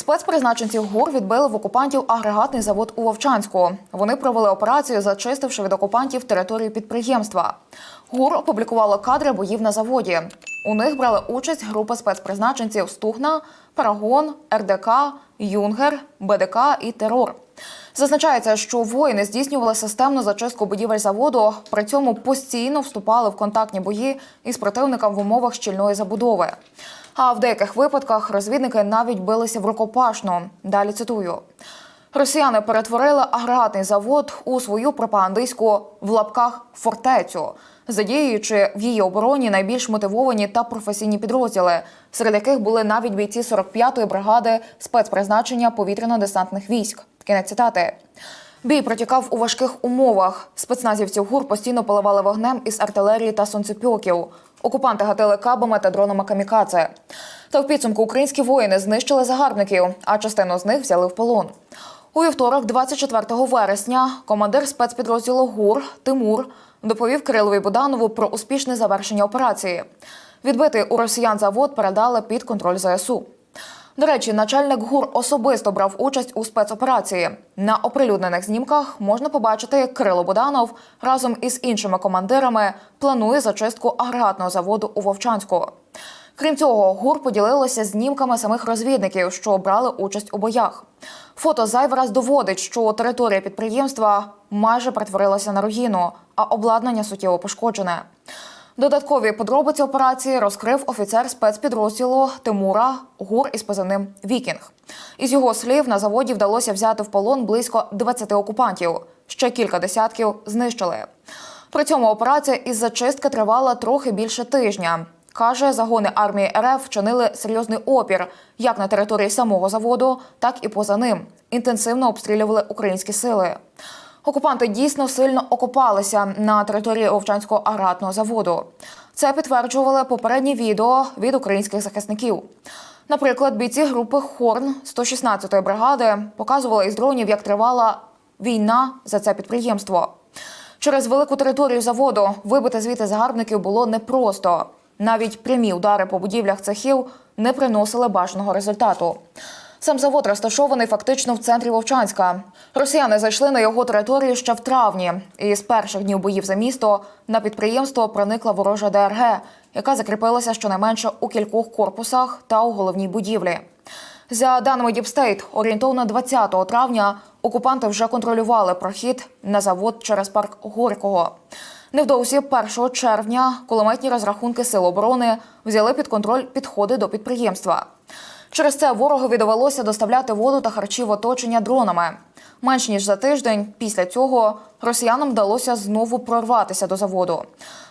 Спецпризначенці ГУР відбили в окупантів агрегатний завод у Вовчанську. Вони провели операцію, зачистивши від окупантів територію підприємства. ГУР опублікувало кадри боїв на заводі. У них брали участь група спецпризначенців Стугна, Парагон, РДК, Юнгер, БДК і Терор. Зазначається, що воїни здійснювали системну зачистку будівель заводу, при цьому постійно вступали в контактні бої із противником в умовах щільної забудови. А в деяких випадках розвідники навіть билися в рукопашну. Далі цитую. Росіяни перетворили агрегатний завод у свою пропагандистську в лапках фортецю, задіюючи в її обороні найбільш мотивовані та професійні підрозділи, серед яких були навіть бійці 45-ї бригади спецпризначення повітряно-десантних військ. Кінець цитати. Бій протікав у важких умовах. Спецназівців ГУР постійно поливали вогнем із артилерії та сонцепьоків. Окупанти гатили кабами та дронами камікадзе. Та в підсумку українські воїни знищили загарбників, а частину з них взяли в полон. У вівторок, 24 вересня, командир спецпідрозділу ГУР Тимур доповів Кирилові Буданову про успішне завершення операції. Відбитий у росіян завод передали під контроль ЗСУ. До речі, начальник ГУР особисто брав участь у спецоперації. На оприлюднених знімках можна побачити, як Кирило Буданов разом із іншими командирами планує зачистку агрегатного заводу у Вовчанську. Крім цього, ГУР поділилося знімками самих розвідників, що брали участь у боях. Фото зайвий раз доводить, що територія підприємства майже перетворилася на руїну, а обладнання суттєво пошкоджене. Додаткові подробиці операції розкрив офіцер спецпідрозділу Тимура ГУР із позивним Вікінг. Із його слів, на заводі вдалося взяти в полон близько 20 окупантів. Ще кілька десятків знищили. При цьому операція із зачистки тривала трохи більше тижня. Каже, загони армії РФ вчинили серйозний опір як на території самого заводу, так і поза ним. Інтенсивно обстрілювали українські сили. Окупанти дійсно сильно окопалися на території Овчанського агрегатного заводу. Це підтверджували попередні відео від українських захисників. Наприклад, бійці групи Хорн 116-ї бригади показували із дронів, як тривала війна за це підприємство. Через велику територію заводу вибити звідти загарбників було непросто. Навіть прямі удари по будівлях цехів не приносили бажаного результату. Сам завод розташований фактично в центрі Вовчанська. Росіяни зайшли на його територію ще в травні, і з перших днів боїв за місто на підприємство проникла ворожа ДРГ, яка закріпилася щонайменше у кількох корпусах та у головній будівлі. За даними Діпстейт, орієнтовно 20 травня окупанти вже контролювали прохід на завод через парк Горького. Невдовзі 1 червня кулеметні розрахунки Сил оборони взяли під контроль підходи до підприємства. Через це ворогові довелося доставляти воду та харчі в оточення дронами. Менш ніж за тиждень після цього росіянам вдалося знову прорватися до заводу.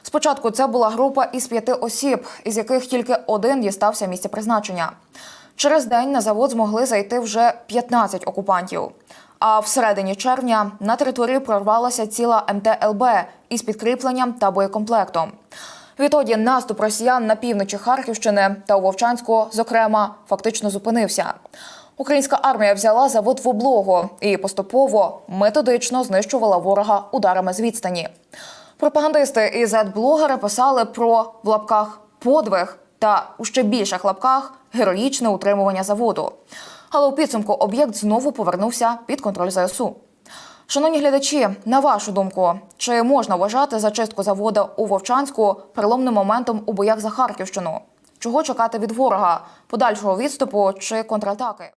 Спочатку це була група із п'яти осіб, із яких тільки один дістався місця призначення. Через день на завод змогли зайти вже 15 окупантів. А всередині червня на територію прорвалася ціла МТЛБ із підкріпленням та боєкомплектом. Відтоді наступ росіян на півночі Харківщини та у Вовчанську, зокрема, фактично зупинився. Українська армія взяла завод в облогу і поступово методично знищувала ворога ударами з відстані. Пропагандисти і зет-блогери писали про в лапках подвиг та у ще більших лапках героїчне утримування заводу. Але у підсумку об'єкт знову повернувся під контроль ЗСУ. Шановні глядачі, на вашу думку, чи можна вважати зачистку заводу у Вовчанську переломним моментом у боях за Харківщину? Чого чекати від ворога? Подальшого відступу чи контратаки?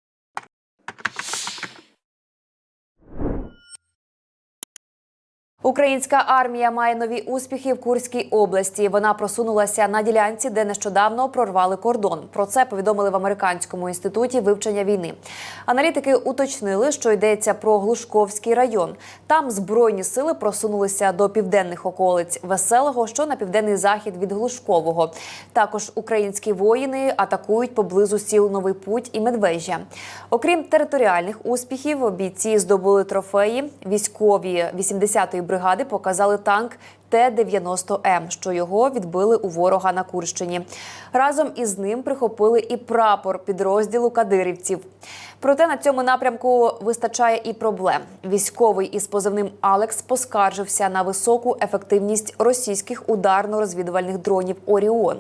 Українська армія має нові успіхи в Курській області. Вона просунулася на ділянці, де нещодавно прорвали кордон. Про це повідомили в американському інституті вивчення війни. Аналітики уточнили, що йдеться про Глушковський район. Там збройні сили просунулися до південних околиць Веселого, що на південний захід від Глушкового. Також українські воїни атакують поблизу сіл Новий Путь і Медвежжя. Окрім територіальних успіхів, бійці здобули трофеї. Військові 80-ї бригади показали танк Т-90М, що його відбили у ворога на Курщині. Разом із ним прихопили і прапор підрозділу кадирівців. Проте на цьому напрямку вистачає і проблем. Військовий із позивним Алекс поскаржився на високу ефективність російських ударно-розвідувальних дронів Оріон.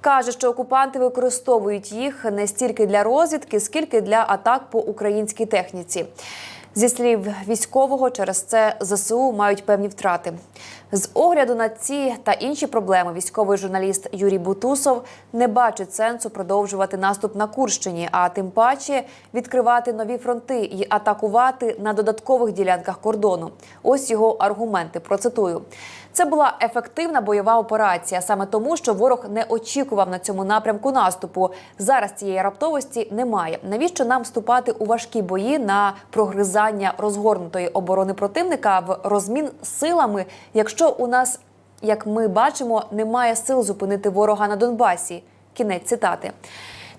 Каже, що окупанти використовують їх не стільки для розвідки, скільки для атак по українській техніці. Зі слів військового, через це ЗСУ мають певні втрати. З огляду на ці та інші проблеми, військовий журналіст Юрій Бутусов не бачить сенсу продовжувати наступ на Курщині, а тим паче відкривати нові фронти і атакувати на додаткових ділянках кордону. Ось його аргументи. Процитую. Це була ефективна бойова операція, саме тому, що ворог не очікував на цьому напрямку наступу. Зараз цієї раптовості немає. Навіщо нам вступати у важкі бої на прогризання розгорнутої оборони противника в розмін силами, якщо у нас, як ми бачимо, немає сил зупинити ворога на Донбасі? Кінець цитати.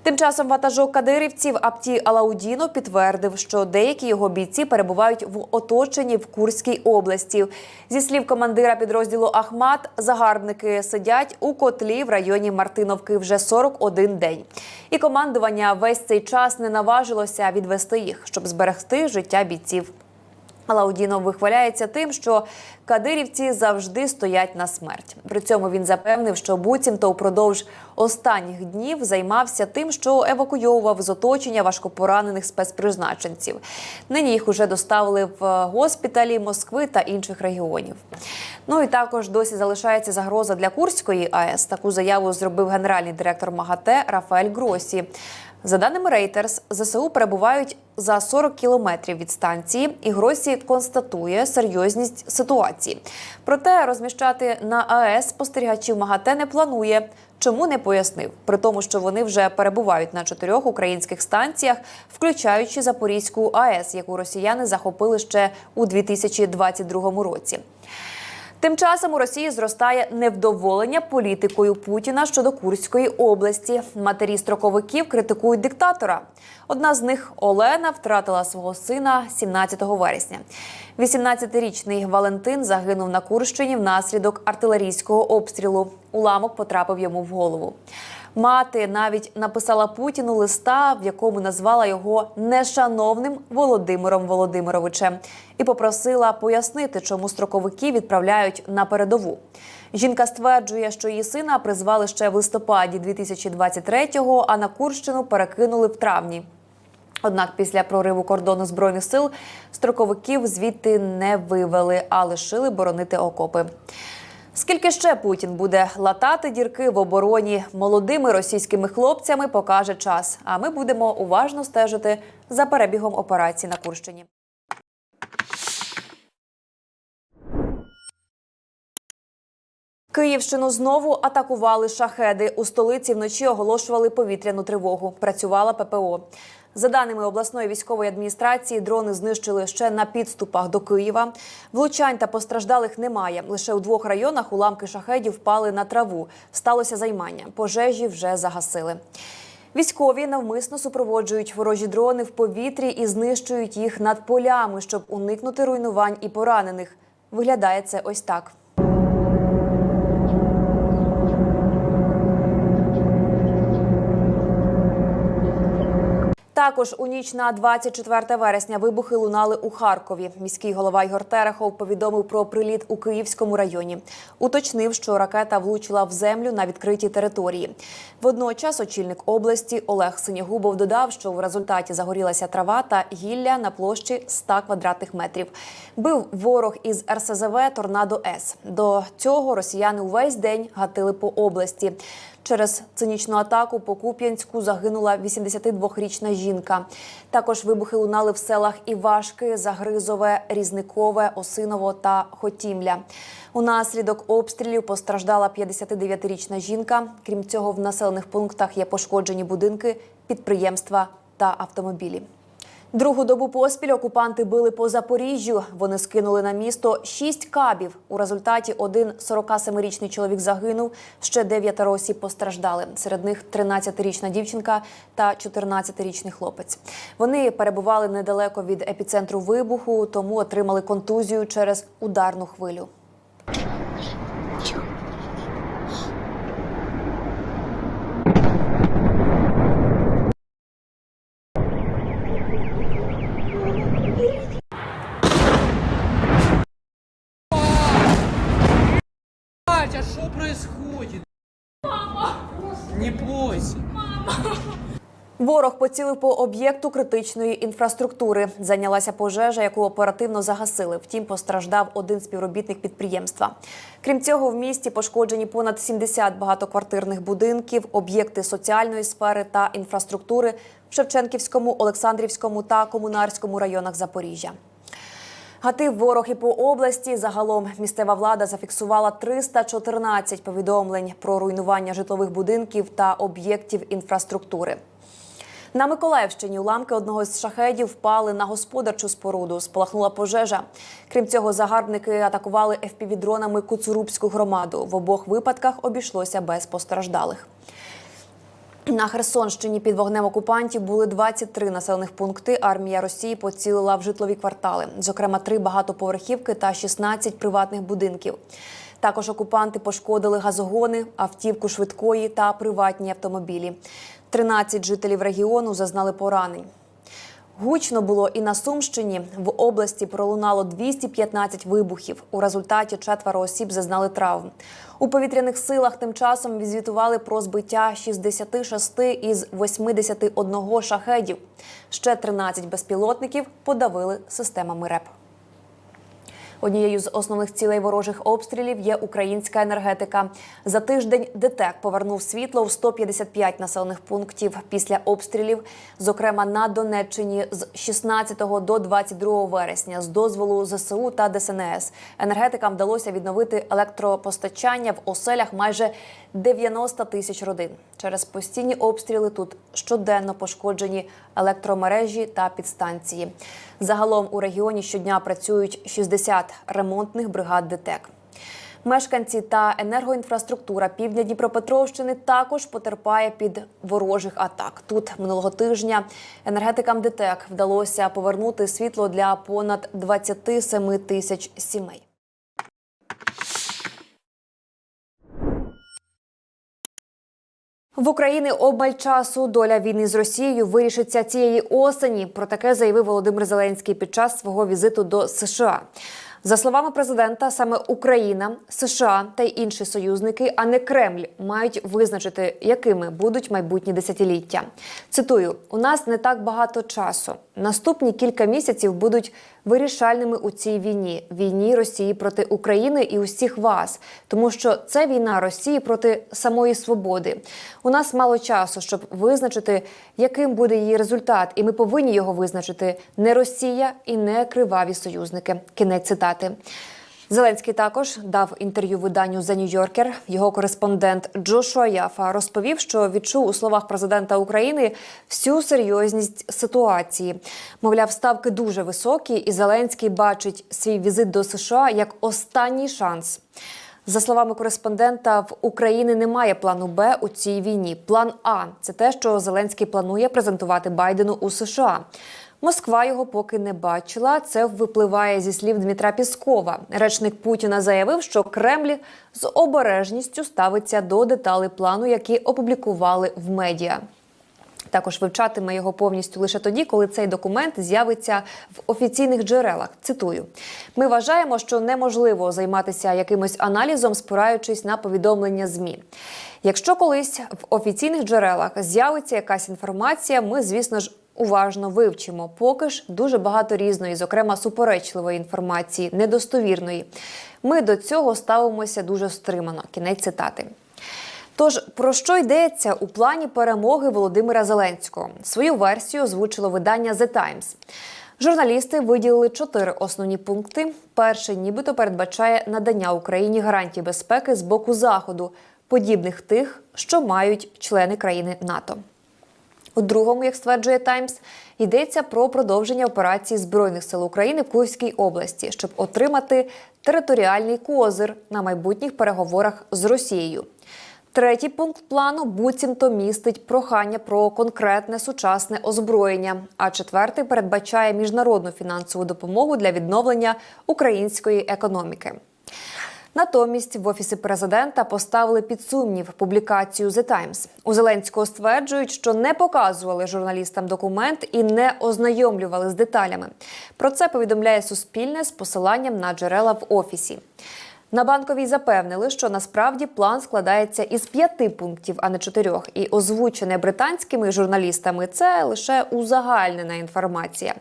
Тим часом ватажок кадирівців Апті Алаудіно підтвердив, що деякі його бійці перебувають в оточенні в Курській області. Зі слів командира підрозділу Ахмат, загарбники сидять у котлі в районі Мартиновки вже 41 день. І командування весь цей час не наважилося відвести їх, щоб зберегти життя бійців. Алаудінов вихваляється тим, що кадирівці завжди стоять на смерть. При цьому він запевнив, що буцімто упродовж останніх днів займався тим, що евакуйовував з оточення важкопоранених спецпризначенців. Нині їх уже доставили в госпіталі Москви та інших регіонів. Ну і також досі залишається загроза для Курської АЕС. Таку заяву зробив генеральний директор МАГАТЕ Рафаель Гросі. За даними Reuters, ЗСУ перебувають за 40 кілометрів від станції, і Гросі констатує серйозність ситуації. Проте розміщати на АЕС спостерігачів МАГАТЕ не планує. Чому не пояснив? При тому, що вони вже перебувають на чотирьох українських станціях, включаючи Запорізьку АЕС, яку росіяни захопили ще у 2022 році. Тим часом у Росії зростає невдоволення політикою Путіна щодо Курської області. Матері строковиків критикують диктатора. Одна з них Олена втратила свого сина 17 вересня. 18-річний Валентин загинув на Курщині внаслідок артилерійського обстрілу. Уламок потрапив йому в голову. Мати навіть написала Путіну листа, в якому назвала його нешановним Володимиром Володимировичем, і попросила пояснити, чому строковики відправляють на передову. Жінка стверджує, що її сина призвали ще в листопаді 2023-го, а на Курщину перекинули в травні. Однак після прориву кордону збройних сил строковиків звідти не вивели, а лишили боронити окопи. Скільки ще Путін буде латати дірки в обороні молодими російськими хлопцями, покаже час. А ми будемо уважно стежити за перебігом операції на Курщині. Київщину знову атакували шахеди. У столиці вночі оголошували повітряну тривогу. Працювала ППО. За даними обласної військової адміністрації, дрони знищили ще на підступах до Києва. Влучань та постраждалих немає. Лише у двох районах уламки шахедів впали на траву. Сталося займання. Пожежі вже загасили. Військові навмисно супроводжують ворожі дрони в повітрі і знищують їх над полями, щоб уникнути руйнувань і поранених. Виглядає це ось так. Також у ніч на 24 вересня вибухи лунали у Харкові. Міський голова Ігор Терехов повідомив про приліт у Київському районі. Уточнив, що ракета влучила в землю на відкритій території. Водночас очільник області Олег Синягубов додав, що в результаті загорілася трава та гілля на площі 100 квадратних метрів. Бив ворог із РСЗВ Торнадо С. До цього росіяни увесь день гатили по області. Через цинічну атаку по Куп'янську загинула 82-річна жінка. Також вибухи лунали в селах Івашки, Загризове, Різникове, Осиново та Хотімля. Унаслідок обстрілів постраждала 59-річна жінка. Крім цього, в населених пунктах є пошкоджені будинки, підприємства та автомобілі. Другу добу поспіль окупанти били по Запоріжжю. Вони скинули на місто шість кабів. У результаті один 47-річний чоловік загинув, ще дев'ятеро осіб постраждали. Серед них 13-річна дівчинка та 14-річний хлопець. Вони перебували недалеко від епіцентру вибуху, тому отримали контузію через ударну хвилю. Катя, что происходит? Мама! Не бойся. Ворог поцілив по об'єкту критичної інфраструктури. Зайнялася пожежа, яку оперативно загасили. Втім, постраждав один співробітник підприємства. Крім цього, в місті пошкоджені понад 70 багатоквартирних будинків, об'єкти соціальної сфери та інфраструктури в Шевченківському, Олександрівському та Комунарському районах Запоріжжя. Гатив ворог і по області. Загалом місцева влада зафіксувала 314 повідомлень про руйнування житлових будинків та об'єктів інфраструктури. На Миколаївщині уламки одного з шахедів впали на господарчу споруду. Спалахнула пожежа. Крім цього, загарбники атакували FPV-дронами Куцурубську громаду. В обох випадках обійшлося без постраждалих. На Херсонщині під вогнем окупантів були 23 населених пункти. Армія Росії поцілила в житлові квартали, зокрема три багатоповерхівки та 16 приватних будинків. Також окупанти пошкодили газогони, автівку швидкої та приватні автомобілі. 13 жителів регіону зазнали поранень. Гучно було і на Сумщині. В області пролунало 215 вибухів. У результаті четверо осіб зазнали травм. У повітряних силах тим часом відзвітували про збиття 66 із 81 шахедів. Ще 13 безпілотників подавили системами РЕП. Однією з основних цілей ворожих обстрілів є українська енергетика. За тиждень ДТЕК повернув світло в 155 населених пунктів після обстрілів, зокрема на Донеччині з 16 до 22 вересня, з дозволу ЗСУ та ДСНС. Енергетикам вдалося відновити електропостачання в оселях майже 90 тисяч родин. Через постійні обстріли тут щоденно пошкоджені електромережі та підстанції. Загалом у регіоні щодня працюють 60 ремонтних бригад ДТЕК. Мешканці та енергоінфраструктура півдня Дніпропетровщини також потерпає під ворожих атак. Тут минулого тижня енергетикам ДТЕК вдалося повернути світло для понад 27 тисяч сімей. В Україні обмаль часу доля війни з Росією вирішиться цієї осені. Про таке заявив Володимир Зеленський під час свого візиту до США. За словами президента, саме Україна, США та й інші союзники, а не Кремль, мають визначити, якими будуть майбутні десятиліття. Цитую: у нас не так багато часу. Наступні кілька місяців будуть вирішальними у цій війні війні Росії проти України і усіх вас, тому що це війна Росії проти самої свободи. У нас мало часу, щоб визначити, яким буде її результат, і ми повинні його визначити не Росія і не криваві союзники. Кінець цитати. Зеленський також дав інтерв'ю виданню The New Yorker. Його кореспондент Джошуа Яфа розповів, що відчув у словах президента України всю серйозність ситуації. Мовляв, ставки дуже високі, і Зеленський бачить свій візит до США як останній шанс. За словами кореспондента, в Україні немає плану Б у цій війні. План А це те, що Зеленський планує презентувати Байдену у США. Москва його поки не бачила. Це випливає зі слів Дмитра Піскова. Речник Путіна заявив, що Кремль з обережністю ставиться до деталей плану, які опублікували в медіа. Також вивчатиме його повністю лише тоді, коли цей документ з'явиться в офіційних джерелах. Цитую: ми вважаємо, що неможливо займатися якимось аналізом, спираючись на повідомлення змі. Якщо колись в офіційних джерелах з'явиться якась інформація, ми, звісно ж, уважно вивчимо. Поки ж дуже багато різної, зокрема суперечливої інформації, недостовірної. Ми до цього ставимося дуже стримано. Кінець цитати. Тож про що йдеться у плані перемоги Володимира Зеленського? Свою версію озвучило видання The Times. Журналісти виділили чотири основні пункти. Перший, нібито передбачає надання Україні гарантій безпеки з боку заходу, подібних тих, що мають члени країни НАТО. У другому, як стверджує Таймс, йдеться про продовження операції збройних сил України в Київській області, щоб отримати територіальний козир на майбутніх переговорах з Росією. Третій пункт плану буцімто містить прохання про конкретне сучасне озброєння. А четвертий передбачає міжнародну фінансову допомогу для відновлення української економіки. Натомість в офісі президента поставили під сумнів публікацію The Times. У Зеленського стверджують, що не показували журналістам документ і не ознайомлювали з деталями. Про це повідомляє Суспільне з посиланням на джерела в офісі. На банковій запевнили, що насправді план складається із п'яти пунктів, а не чотирьох. І озвучене британськими журналістами це лише узагальнена інформація.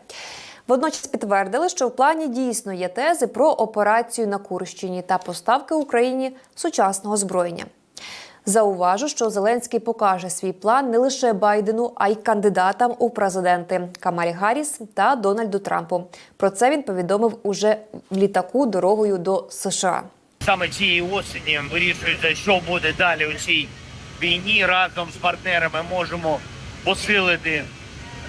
Водночас підтвердили, що в плані дійсно є тези про операцію на Курщині та поставки Україні сучасного озброєння. Зауважу, що Зеленський покаже свій план не лише Байдену, а й кандидатам у президенти Камалі Гарріс та Дональду Трампу. Про це він повідомив уже в літаку дорогою до США. Саме цієї осені вирішується, що буде далі у цій війні. Разом з партнерами можемо посилити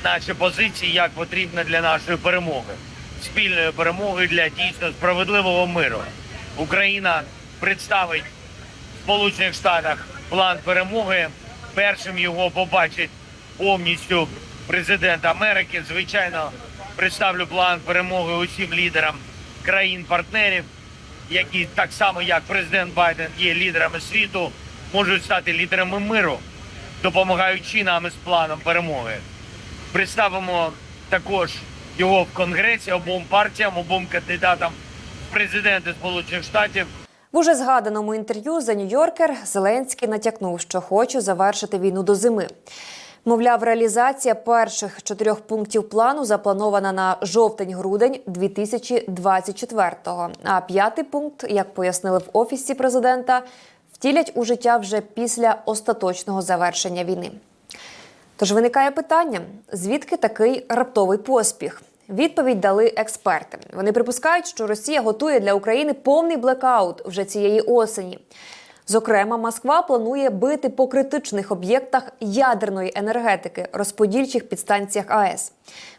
наші позиції як потрібно для нашої перемоги, спільної перемоги для дійсно справедливого миру. Україна представить в Сполучених Штатах план перемоги. Першим його побачить повністю президент Америки. Звичайно, представлю план перемоги усім лідерам країн-партнерів які так само як президент Байден є лідерами світу, можуть стати лідерами миру, допомагаючи нам із планом перемоги. Представимо також його в конгресі обом партіям, обом кандидатам в президенти Сполучених Штатів. В уже згаданому інтерв'ю New Yorker Зеленський натякнув, що хоче завершити війну до зими. Мовляв, реалізація перших чотирьох пунктів плану запланована на жовтень-грудень 2024-го. А п'ятий пункт, як пояснили в офісі президента, втілять у життя вже після остаточного завершення війни. Тож виникає питання: звідки такий раптовий поспіх? Відповідь дали експерти. Вони припускають, що Росія готує для України повний блекаут вже цієї осені. Зокрема, Москва планує бити по критичних об'єктах ядерної енергетики, розподільчих підстанціях АЕС.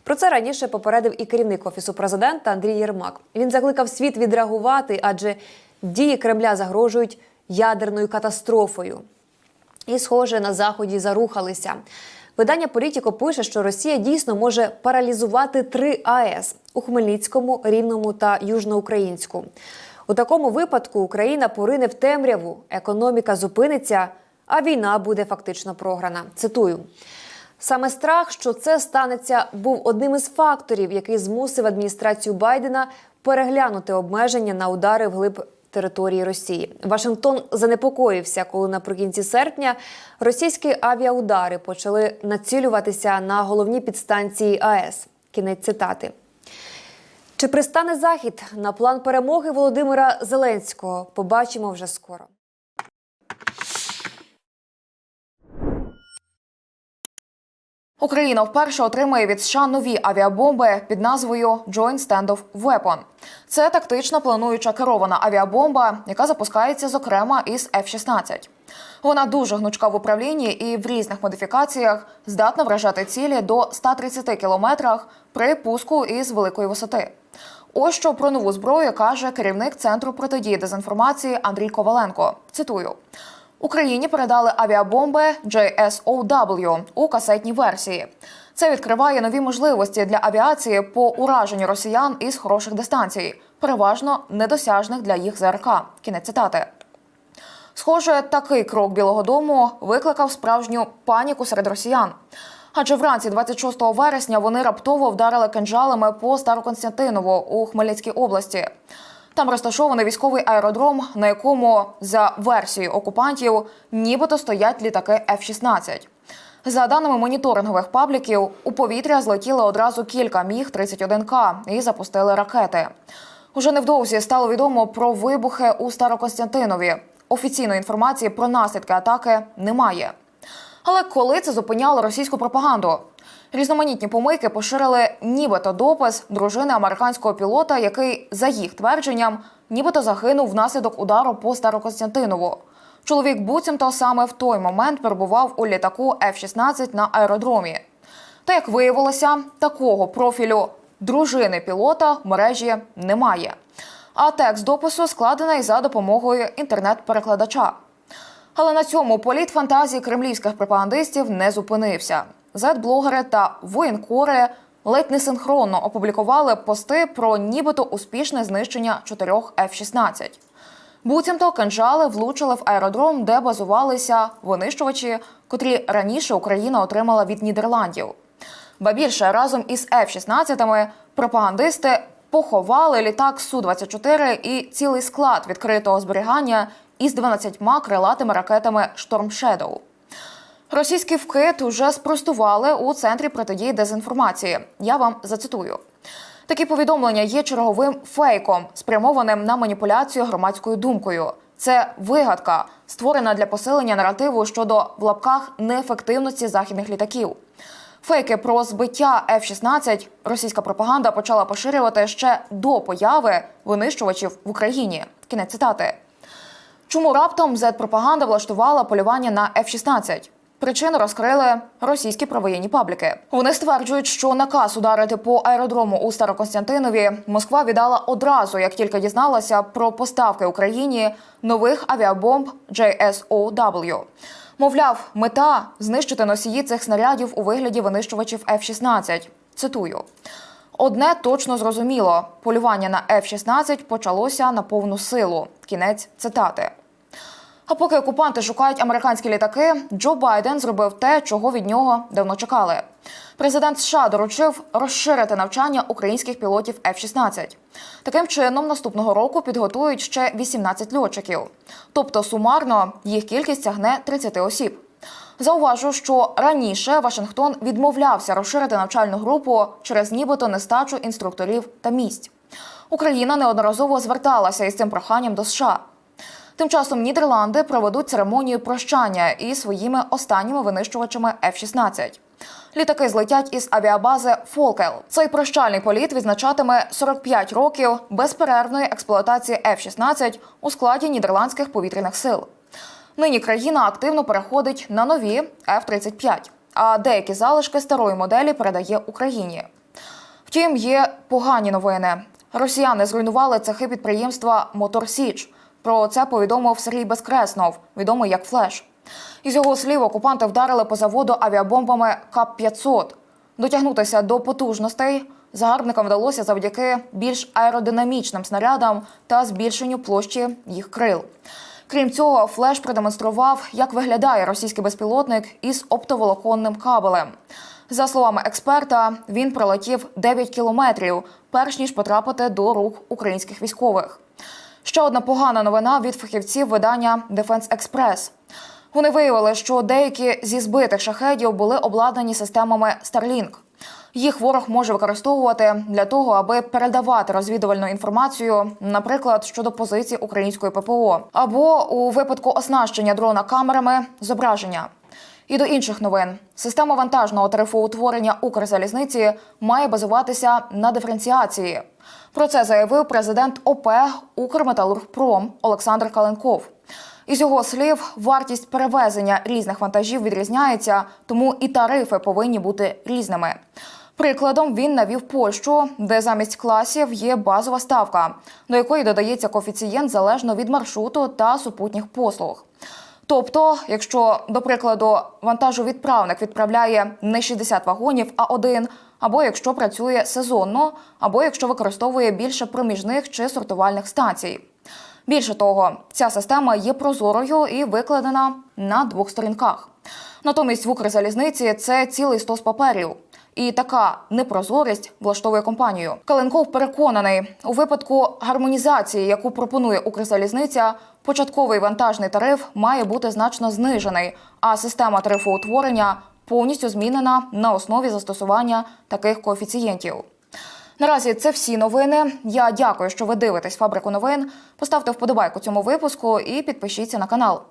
Про це раніше попередив і керівник офісу президента Андрій Єрмак. Він закликав світ відреагувати, адже дії Кремля загрожують ядерною катастрофою. І, схоже, на заході зарухалися. Видання Політіко пише, що Росія дійсно може паралізувати три АЕС у Хмельницькому, Рівному та Южноукраїнську. У такому випадку Україна порине в темряву, економіка зупиниться, а війна буде фактично програна. Цитую. Саме страх, що це станеться, був одним із факторів, який змусив адміністрацію Байдена переглянути обмеження на удари вглиб території Росії. Вашингтон занепокоївся, коли наприкінці серпня російські авіаудари почали націлюватися на головні підстанції АЕС. Кінець цитати. Чи пристане захід на план перемоги Володимира Зеленського? Побачимо вже скоро. Україна вперше отримає від США нові авіабомби під назвою Joint Standoff Weapon. Це тактична плануюча керована авіабомба, яка запускається зокрема із F-16. Вона дуже гнучка в управлінні і в різних модифікаціях здатна вражати цілі до 130 кілометрах при пуску із великої висоти. Ось що про нову зброю каже керівник центру протидії дезінформації Андрій Коваленко. Цитую. Україні передали авіабомби JSOW у касетній версії. Це відкриває нові можливості для авіації по ураженню росіян із хороших дистанцій, переважно недосяжних для їх ЗРК. Кінець цитати. Схоже, такий крок Білого Дому викликав справжню паніку серед росіян. Адже вранці 26 вересня вони раптово вдарили кинджалами по Староконстантинову у Хмельницькій області. Там розташований військовий аеродром, на якому за версією окупантів нібито стоять літаки F-16. За даними моніторингових пабліків, у повітря злетіли одразу кілька міг 31К і запустили ракети. Уже невдовзі стало відомо про вибухи у Староконстантинові. Офіційної інформації про наслідки атаки немає. Але коли це зупиняло російську пропаганду? Різноманітні помийки поширили нібито допис дружини американського пілота, який, за їх твердженням, нібито загинув внаслідок удару по Старокостянтинову. Чоловік буцімто саме в той момент перебував у літаку F-16 на аеродромі. Та як виявилося, такого профілю дружини пілота в мережі немає. А текст допису складений за допомогою інтернет-перекладача. Але на цьому політ фантазії кремлівських пропагандистів не зупинився. Зет-блогери та воєнкори ледь не синхронно опублікували пости про нібито успішне знищення чотирьох F-16. Буцімто кинжали влучили в аеродром, де базувалися винищувачі, котрі раніше Україна отримала від Нідерландів. Ба більше разом із F-16 пропагандисти поховали літак Су-24 і цілий склад відкритого зберігання із 12 крилатими ракетами Storm Shadow. Російський вкид уже спростували у центрі протидії дезінформації. Я вам зацитую. Такі повідомлення є черговим фейком, спрямованим на маніпуляцію громадською думкою. Це вигадка, створена для посилення наративу щодо в лапках неефективності західних літаків. Фейки про збиття F-16 російська пропаганда почала поширювати ще до появи винищувачів в Україні. Кінець цитати. Чому раптом Z-пропаганда влаштувала полювання на F-16? Причину розкрили російські провоєнні пабліки. Вони стверджують, що наказ ударити по аеродрому у Староконстянтинові Москва віддала одразу, як тільки дізналася про поставки Україні нових авіабомб JSOW. Мовляв, мета знищити носії цих снарядів у вигляді винищувачів F-16. Цитую. Одне точно зрозуміло: полювання на F-16 почалося на повну силу. Кінець цитати. А поки окупанти шукають американські літаки, Джо Байден зробив те, чого від нього давно чекали. Президент США доручив розширити навчання українських пілотів F-16. Таким чином, наступного року підготують ще 18 льотчиків. Тобто сумарно їх кількість тягне 30 осіб. Зауважу, що раніше Вашингтон відмовлявся розширити навчальну групу через нібито нестачу інструкторів та місць. Україна неодноразово зверталася із цим проханням до США. Тим часом Нідерланди проведуть церемонію прощання із своїми останніми винищувачами F-16. Літаки злетять із авіабази Фолкел. Цей прощальний політ відзначатиме 45 років безперервної експлуатації F-16 у складі нідерландських повітряних сил. Нині країна активно переходить на нові F-35, а деякі залишки старої моделі передає Україні. Втім, є погані новини. Росіяни зруйнували цехи підприємства Мотор Січ. Про це повідомив Сергій Безкреснов, відомий як Флеш. Із його слів, окупанти вдарили по заводу авіабомбами КАП-500. Дотягнутися до потужностей загарбникам вдалося завдяки більш аеродинамічним снарядам та збільшенню площі їх крил. Крім цього, флеш продемонстрував, як виглядає російський безпілотник із оптоволоконним кабелем. За словами експерта, він пролетів 9 кілометрів, перш ніж потрапити до рук українських військових. Ще одна погана новина від фахівців видання Defense Express. Вони виявили, що деякі зі збитих шахедів були обладнані системами Starlink. Їх ворог може використовувати для того, аби передавати розвідувальну інформацію, наприклад, щодо позицій української ППО, або у випадку оснащення дрона камерами зображення. І до інших новин система вантажного тарифоутворення Укрзалізниці має базуватися на диференціації. Про це заявив президент ОП Укрметалургпром Олександр Каленков. Із його слів, вартість перевезення різних вантажів відрізняється, тому і тарифи повинні бути різними. Прикладом він навів Польщу, де замість класів є базова ставка, до якої додається коефіцієнт залежно від маршруту та супутніх послуг. Тобто, якщо, до прикладу, вантажовідправник відправляє не 60 вагонів, а один, або якщо працює сезонно, або якщо використовує більше проміжних чи сортувальних станцій. Більше того, ця система є прозорою і викладена на двох сторінках. Натомість в Укрзалізниці це цілий стос паперів. І така непрозорість влаштовує компанію. Каленков переконаний, у випадку гармонізації, яку пропонує Укрзалізниця, початковий вантажний тариф має бути значно знижений, а система тарифоутворення повністю змінена на основі застосування таких коефіцієнтів. Наразі це всі новини. Я дякую, що ви дивитесь фабрику новин. Поставте вподобайку цьому випуску і підпишіться на канал.